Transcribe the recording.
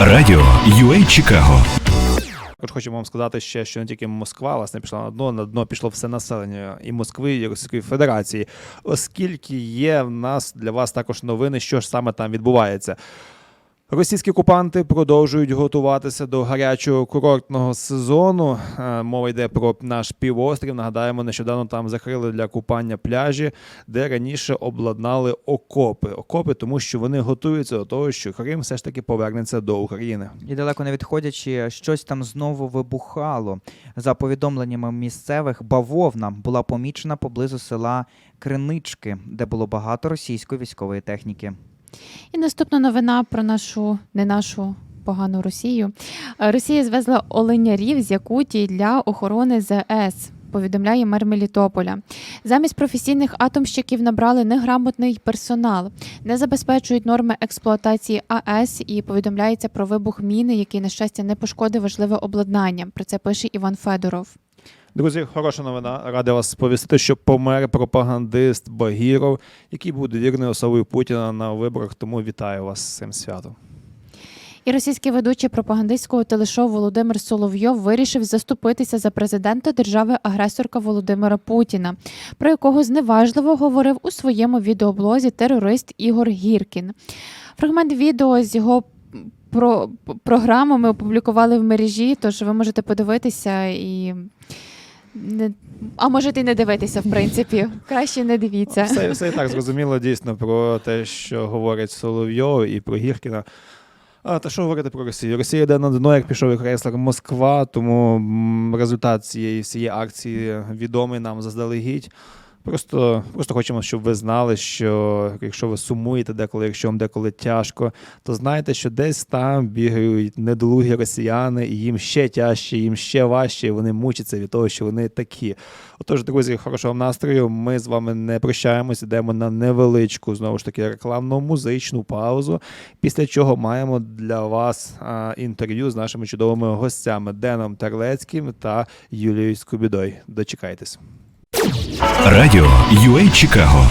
Радіо UA Чикаго Також хочу вам сказати ще, що не тільки Москва власне пішла на дно, на дно пішло все населення і Москви, і Російської Федерації, оскільки є в нас для вас також новини, що ж саме там відбувається. Російські окупанти продовжують готуватися до гарячого курортного сезону. Е, Мова йде про наш півострів. Нагадаємо, нещодавно там закрили для купання пляжі, де раніше обладнали окопи. Окопи, тому що вони готуються до того, що Крим все ж таки повернеться до України. І далеко не відходячи, щось там знову вибухало. За повідомленнями місцевих, бавовна була помічена поблизу села Кринички, де було багато російської військової техніки. І наступна новина про нашу не нашу погану Росію. Е, Росія звезла оленярів з Якутії для охорони ЗС. Повідомляє мер Мелітополя. Замість професійних атомщиків набрали неграмотний персонал, не забезпечують норми експлуатації АЕС і повідомляється про вибух міни, який, на щастя, не пошкодив важливе обладнання. Про це пише Іван Федоров. Друзі, хороша новина. Радий вас сповістити, що помер пропагандист Багіров, який буде вірною особою Путіна на виборах. Тому вітаю вас з цим святом. І російський ведучий пропагандистського телешоу Володимир Соловйов вирішив заступитися за президента держави-агресорка Володимира Путіна, про якого зневажливо говорив у своєму відеоблозі терорист Ігор Гіркін. Фрагмент відео з його про програми ми опублікували в мережі, тож ви можете подивитися і. Не, а можете й не дивитися, в принципі. Краще не дивіться. Все, все так зрозуміло дійсно про те, що говорять Соловйов і про Гіркіна. А, та що говорити про Росію? Росія йде на дно, як пішов і крейсер Москва, тому результат цієї всієї акції відомий нам заздалегідь. Просто, просто хочемо, щоб ви знали, що якщо ви сумуєте деколи, якщо вам деколи тяжко, то знайте, що десь там бігають недолугі росіяни, і їм ще тяжче, їм ще важче, і вони мучаться від того, що вони такі. Отож, друзі, хорошого настрою. Ми з вами не прощаємось, йдемо на невеличку знову ж таки рекламно-музичну паузу. Після чого маємо для вас інтерв'ю з нашими чудовими гостями Деном Терлецьким та Юлією Скубідой. Дочекайтесь. Радіо UA Чикаго